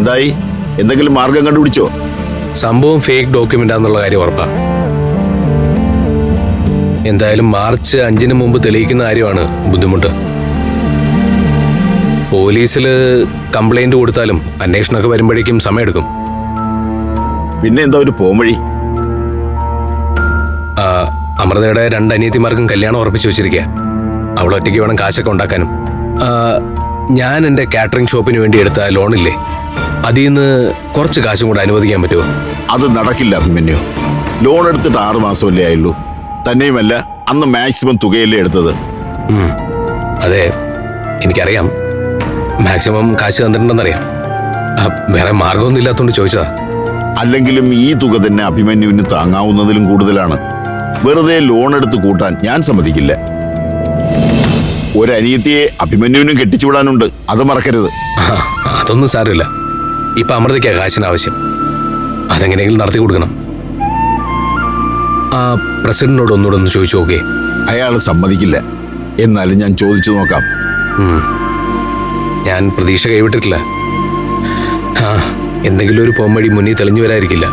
എന്തായി? എന്തെങ്കിലും മാർഗം കണ്ടുപിടിച്ചോ? സംഭവം ഫേക്ക് ഡോക്യുമെന്റ് ആണെന്നുള്ള കാര്യം ഉറപ്പാ. എന്തായാലും മാർച്ച് അഞ്ചിന് മുമ്പ് തെളിയിക്കുന്ന കാര്യമാണ് ബുദ്ധിമുട്ട്. പോലീസിൽ കംപ്ലൈന്റ് കൊടുത്താലും അന്വേഷണമൊക്കെ വരുമ്പോഴേക്കും സമയമെടുക്കും. പിന്നെ എന്താ ഒരു പോംവഴി? അമൃതയുടെ രണ്ട് അനിയത്തിമാർക്കും കല്യാണം ഉറപ്പിച്ചു വെച്ചിരിക്കുക അവൾ ഒറ്റയ്ക്ക് വേണം കാശൊക്കെ ഉണ്ടാക്കാനും. ഞാൻ എന്റെ കാറ്ററിംഗ് ഷോപ്പിന് വേണ്ടി എടുത്ത ലോണില്ലേ? അതിൽ നിന്ന് കുറച്ച് കാശും കൂടെ അനുവദിക്കാൻ പറ്റുമോ? അത് നടക്കില്ല അഭിമന്യു. ലോൺ എടുത്തിട്ട് ആറ് മാസമല്ലേ ആയുള്ളൂ. തന്നെയുമല്ല അന്ന് മാക്സിമം തുകയല്ലേ എടുത്തത്. ഉം. അതെ എനിക്കറിയാം. മാക്സിമം കാശ് തന്നിട്ടുണ്ടെന്നറിയാം. ആ, വേറെ മാർഗമൊന്നും ഇല്ലാത്തതുകൊണ്ട് ചോദിച്ചതാ. അല്ലെങ്കിലും ഈ തുക തന്നെ അഭിമന്യുവിന് താങ്ങാവുന്നതിലും കൂടുതലാണ്. വെറുതെ ലോൺ എടുത്ത് കൂട്ടാൻ ഞാൻ സമ്മതിക്കില്ല. ഒരനിയത്തിയെ അഭിമന്യുവിനും കെട്ടിച്ചുവിടാനുണ്ട് അത് മറക്കരുത്. ആ, അതൊന്നും സാരമില്ല. ഇപ്പൊ അമൃതയ്ക്കാ കാശിന് ആവശ്യം. അതെങ്ങനെയെങ്കിലും നടത്തി കൊടുക്കണം. ആ പ്രസിഡന്റിനോട് ഒന്നുകൂടെ ഒന്ന് ചോദിച്ചു നോക്കേ അയാൾ സമ്മതിക്കില്ല. എന്നാലും ഞാൻ ചോദിച്ചു നോക്കാം. ഞാൻ പ്രതീക്ഷ കൈവിട്ടിട്ടില്ല. ആ എന്തെങ്കിലും ഒരു പോംവഴി മുന്നിൽ തെളിഞ്ഞു വരാതിരിക്കില്ല.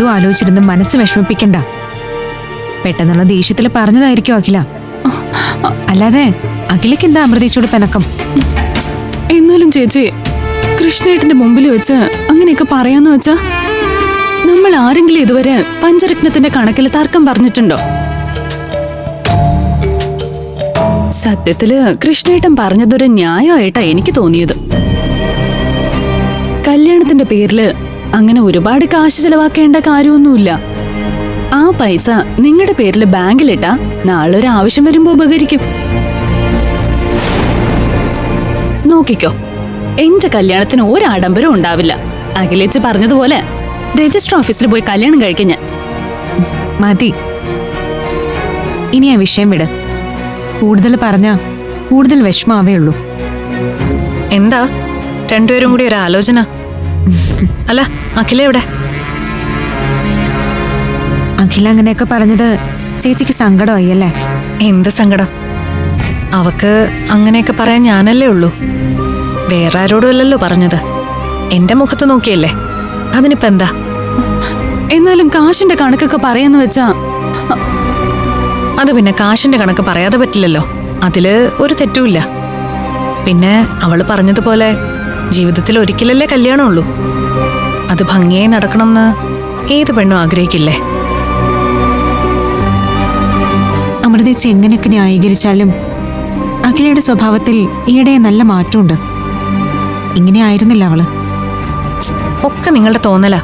അതും ആലോചിച്ചിരുന്ന് മനസ്സ് വിഷമിപ്പിക്കണ്ട. പെട്ടെന്നുള്ള ദേഷ്യത്തിൽ പറഞ്ഞതായിരിക്കും അഖില. അല്ലാതെ അഖിലക്ക് എന്താ അമൃതേച്ചോട് പിണക്കം? എന്നാലും ചേച്ചി കൃഷ്ണേട്ടന്റെ മുമ്പിൽ വെച്ച് അങ്ങനെയൊക്കെ പറയാന്ന് വെച്ചാ നമ്മൾ ആരെങ്കിലും ഇതുവരെ പഞ്ചരത്നത്തിന്റെ കണക്കിൽ തർക്കം പറഞ്ഞിട്ടുണ്ടോ? സത്യത്തിൽ കൃഷ്ണേട്ടൻ പറഞ്ഞതൊരു ന്യായമായിട്ടാ എനിക്ക് തോന്നിയത്. കല്യാണത്തിന്റെ പേരിൽ അങ്ങനെ ഒരുപാട് കാശ് ചെലവാക്കേണ്ട കാര്യമൊന്നുമില്ല. ആ പൈസ നിങ്ങളുടെ പേരിൽ ബാങ്കിലിട്ടാ നാളെ ഒരു ആവശ്യം വരുമ്പോ ഉപകരിക്കും. നോക്കിക്കോ എന്റെ കല്യാണത്തിന് ഒരാഡംബരം ഉണ്ടാവില്ല. അഖിലേച്ച് പറഞ്ഞതുപോലെ രജിസ്റ്റർ ഓഫീസിൽ പോയി കല്യാണം കഴിക്കാൻ ഞാൻ മതി. ഇനി ആ വിഷയം വിട്. കൂടുതൽ പറഞ്ഞ കൂടുതൽ വിഷമാവേ ഉള്ളൂ എന്താ? രണ്ടുപേരും കൂടി ഒരു ആലോചന. അല്ല അഖില എവിടെ? അഖില അങ്ങനെയൊക്കെ പറഞ്ഞത് ചേച്ചിക്ക് സങ്കടമായി അല്ലേ? എന്ത് സങ്കടം? അവക്ക് അങ്ങനെയൊക്കെ പറയാൻ ഞാനല്ലേ ഉള്ളൂ. വേറെ ആരോടും അല്ലല്ലോ പറഞ്ഞത്. എന്റെ മുഖത്ത് നോക്കിയല്ലേ? അതിനിപ്പോ എന്താ? എന്നാലും കാശിന്റെ കണക്കൊക്കെ പറയാന്ന് വെച്ചാ അത് പിന്നെ കാശിന്റെ കണക്ക് പറയാതെ പറ്റില്ലല്ലോ. അതിൽ ഒരു തെറ്റുമില്ല. പിന്നെ അവൾ പറഞ്ഞതുപോലെ ജീവിതത്തിൽ ഒരിക്കലല്ലേ കല്യാണമുള്ളൂ? അത് ഭംഗിയായി നടക്കണമെന്ന് ഏത് പെണ്ണും ആഗ്രഹിക്കില്ലേ? അമൃതേച്ചി എങ്ങനെയൊക്കെ ന്യായീകരിച്ചാലും അഖിലയുടെ സ്വഭാവത്തിൽ ഈയിടെ നല്ല മാറ്റമുണ്ട്. ഇങ്ങനെ ആയിരുന്നില്ല അവൾ. ഒക്കെ നിങ്ങളുടെ തോന്നലാ.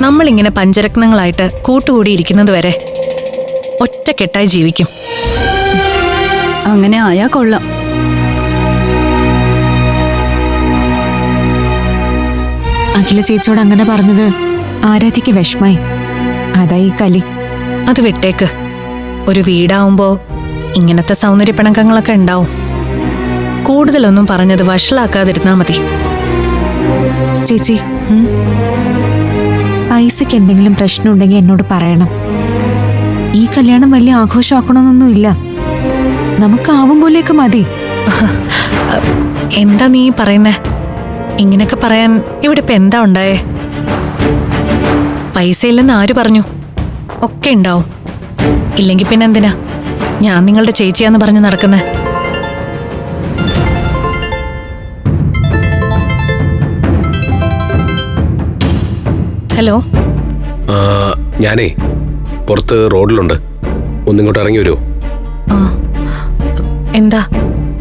നമ്മളിങ്ങനെ പഞ്ചരത്നങ്ങളായിട്ട് കൂട്ടുകൂടി ഇരിക്കുന്നത് വരെ ഒറ്റക്കെട്ടായി ജീവിക്കും. അങ്ങനെ ആയാ കൊള്ളാം. അഖില ചേച്ചിയോട് അങ്ങനെ പറഞ്ഞത് ആരാധിക്ക് വിഷമായി. അതായി കലി. അത് വിട്ടേക്ക്. ഒരു വീടാവുമ്പോ ഇങ്ങനത്തെ സൗന്ദര്യ പിണക്കങ്ങളൊക്കെ ഉണ്ടാവും. കൂടുതലൊന്നും പറഞ്ഞത് വഷളാക്കാതിരുന്നാ മതി. ചേച്ചി പൈസക്ക് എന്തെങ്കിലും പ്രശ്നം ഉണ്ടെങ്കിൽ എന്നോട് പറയണം. ഈ കല്യാണം വലിയ ആഘോഷമാക്കണമെന്നൊന്നും ഇല്ല നമുക്ക് ആവും പോലെയൊക്കെ മതി. എന്താ നീ പറയുന്നേ? ഇങ്ങനെയൊക്കെ പറയാൻ ഇവിടെ ഇപ്പൊ എന്താ ഉണ്ടായേ? പൈസ ഇല്ലെന്ന് ആര് പറഞ്ഞു? ഒക്കെ ഉണ്ടാവും. ഇല്ലെങ്കിൽ പിന്നെ എന്തിനാ? ഞാൻ നിങ്ങളുടെ ചേച്ചിയാന്ന് പറഞ്ഞ് നടക്കുന്നത് ഹലോ? ആ, ഞാനേ പുറത്ത് റോഡിലുണ്ട്. ഒന്നിങ്ങോട്ട് ഇറങ്ങി വരുമോ എന്താ?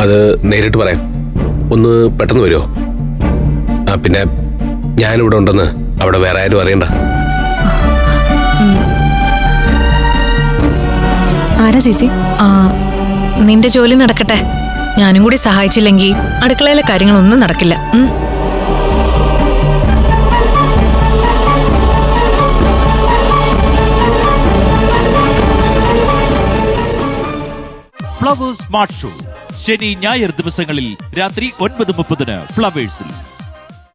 അത് നേരിട്ട് പറയാം. ഒന്ന് പെട്ടെന്ന് വരുമോ ആ പിന്നെ ഞാനിവിടെ ഉണ്ടെന്ന് അവിടെ വേറെ ആരും അറിയണ്ട. ആരാ ചേച്ചി? ആ നിന്റെ ജോലി നടക്കട്ടെ. ഞാനും കൂടി സഹായിച്ചില്ലെങ്കിൽ അടുക്കളയിലെ കാര്യങ്ങളൊന്നും നടക്കില്ല. ഉം. ഫ്ലവേഴ്സ് സ്മാർട്ട് ഷോ ശനി ഞായർ ദിവസങ്ങളിൽ രാത്രി ഒൻപത് മുപ്പതിന് ഫ്ലവേഴ്സിൽ